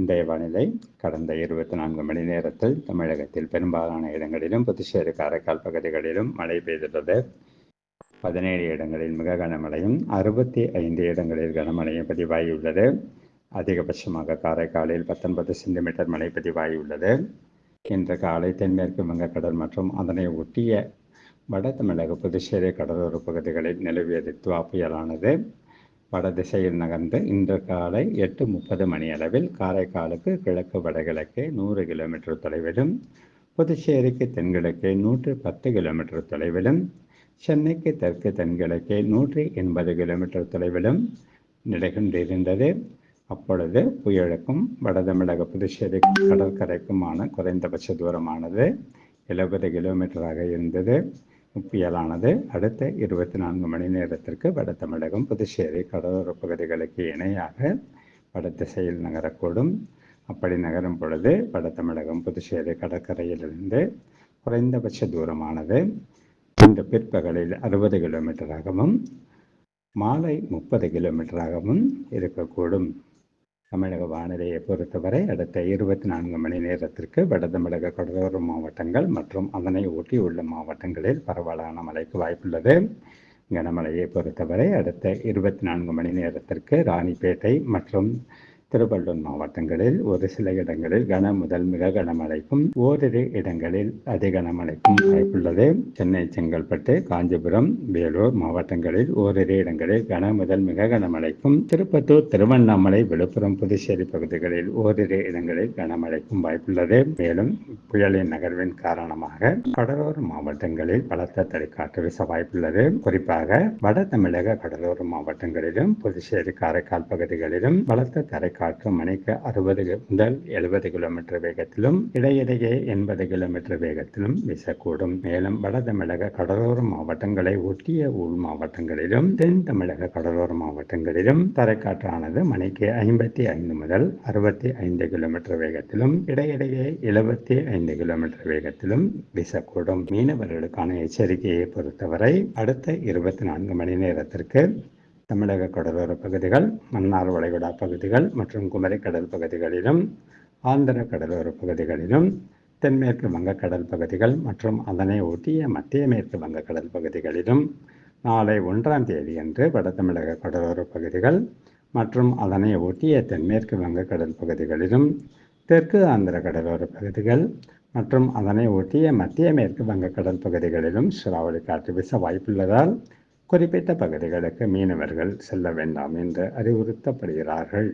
இன்றைய வானிலை கடந்த இருபத்தி நான்கு மணி நேரத்தில் தமிழகத்தில் பெரும்பாலான இடங்களிலும் புதுச்சேரி காரைக்கால் பகுதிகளிலும் மழை பெய்துள்ளது. பதினேழு இடங்களில் மிக கனமழையும் அறுபத்தி ஐந்து இடங்களில் கனமழையும் பதிவாகியுள்ளது. அதிகபட்சமாக காரைக்காலில் பத்தொன்பது சென்டிமீட்டர் மழை பதிவாகியுள்ளது. இன்று காலை தென்மேற்கு வங்கக்கடல் மற்றும் அதனை ஒட்டிய வட தமிழக புதுச்சேரி கடலோர பகுதிகளில் நிலவியது துவா புயலானது. வடதிசையில் நகர்ந்து இன்று காலை எட்டு முப்பது மணி அளவில் காரைக்காலுக்கு கிழக்கு வடகிழக்கே நூறு கிலோமீட்டர் தொலைவிலும் புதுச்சேரிக்கு தென்கிழக்கே நூற்று பத்து கிலோமீட்டர் தொலைவிலும் சென்னைக்கு தெற்கு தென்கிழக்கே நூற்றி எண்பது கிலோமீட்டர் தொலைவிலும் நிலைகொண்டிருந்தது. அப்பொழுது புயலுக்கும் வடதமிழக புதுச்சேரி கடற்கரைக்குமான குறைந்தபட்ச தூரமானது எழுபது கிலோமீட்டராக இருந்தது. புயலானது அடுத்த இருபத்தி நான்கு மணி நேரத்திற்கு வட தமிழகம் புதுச்சேரி கடலோர பகுதிகளுக்கு இணையாக வட திசையில் நகரக்கூடும். அப்படி நகரும் பொழுது வட தமிழகம் புதுச்சேரி கடற்கரையிலிருந்து குறைந்தபட்ச தூரமானது. இந்த பிற்பகலில் அறுபது கிலோமீட்டராகவும் மாலை முப்பது கிலோமீட்டராகவும் இருக்கக்கூடும். தமிழக வானிலையை பொறுத்தவரை அடுத்த இருபத்தி நான்கு மணி நேரத்திற்கு வட தமிழக கடலோர மாவட்டங்கள் மற்றும் அதனை ஒட்டியுள்ள மாவட்டங்களில் பரவலான மழைக்கு வாய்ப்புள்ளது. கனமழையை பொறுத்தவரை அடுத்த இருபத்தி நான்கு மணி நேரத்திற்கு ராணிப்பேட்டை மற்றும் திருவள்ளூர் மாவட்டங்களில் ஒரு சில இடங்களில் கன முதல் மிக கனமழைக்கும் ஓரிரு இடங்களில் அதி கனமழைக்கும் வாய்ப்புள்ளது. சென்னை செங்கல்பட்டு காஞ்சிபுரம் வேலூர் மாவட்டங்களில் ஓரிரு இடங்களில் கன முதல் மிக கனமழைக்கும் திருப்பத்தூர் திருவண்ணாமலை விழுப்புரம் புதுச்சேரி பகுதிகளில் ஓரிரு இடங்களில் கனமழைக்கும் வாய்ப்புள்ளது. மேலும் புயலின் நகர்வின் காரணமாக கடலோர மாவட்டங்களில் பலத்த தடைக்காற்று வீச வாய்ப்புள்ளது. குறிப்பாக வட தமிழக கடலோர மாவட்டங்களிலும் புதுச்சேரி காரைக்கால் பகுதிகளிலும் பலத்த தடை காற்று மணிக்கு அறுபது முதல் எழுபது கிலோமீட்டர் வேகத்திலும் இடையிடையே எண்பது கிலோமீட்டர் வேகத்திலும் வீசக்கூடும். மேலும் வட தமிழக கடலோர மாவட்டங்களை ஒட்டிய உள் மாவட்டங்களிலும் தென் தமிழக கடலோர மாவட்டங்களிலும் தரைக்காற்றானது மணிக்கு ஐம்பத்தி ஐந்து முதல் அறுபத்தி ஐந்து கிலோமீட்டர் வேகத்திலும் இடையிடையே எழுபத்தி ஐந்து கிலோமீட்டர் வேகத்திலும் வீசக்கூடும். மீனவர்களுக்கான எச்சரிக்கையை பொறுத்தவரை அடுத்த இருபத்தி நான்கு மணி நேரத்திற்கு தமிழக கடலோர பகுதிகள் மன்னார் வளைகுடா பகுதிகள் மற்றும் குமரிக்கடல் பகுதிகளிலும் ஆந்திர கடலோர பகுதிகளிலும் தென்மேற்கு வங்கக்கடல் பகுதிகள் மற்றும் அதனை ஒட்டிய மத்திய மேற்கு வங்கக்கடல் பகுதிகளிலும் நாளை ஒன்றாம் தேதியன்று வட தமிழக கடலோர பகுதிகள் மற்றும் அதனை ஒட்டிய தென்மேற்கு வங்கக்கடல் பகுதிகளிலும் தெற்கு ஆந்திர கடலோர பகுதிகள் மற்றும் அதனை ஒட்டிய மத்திய மேற்கு வங்கக்கடல் பகுதிகளிலும் சூறாவளி காற்று வீச வாய்ப்புள்ளதால் குறிப்பிட்ட பகுதிகளுக்கு மீனவர்கள் செல்ல வேண்டாம் என்று அறிவுறுத்தப்படுகிறார்கள்.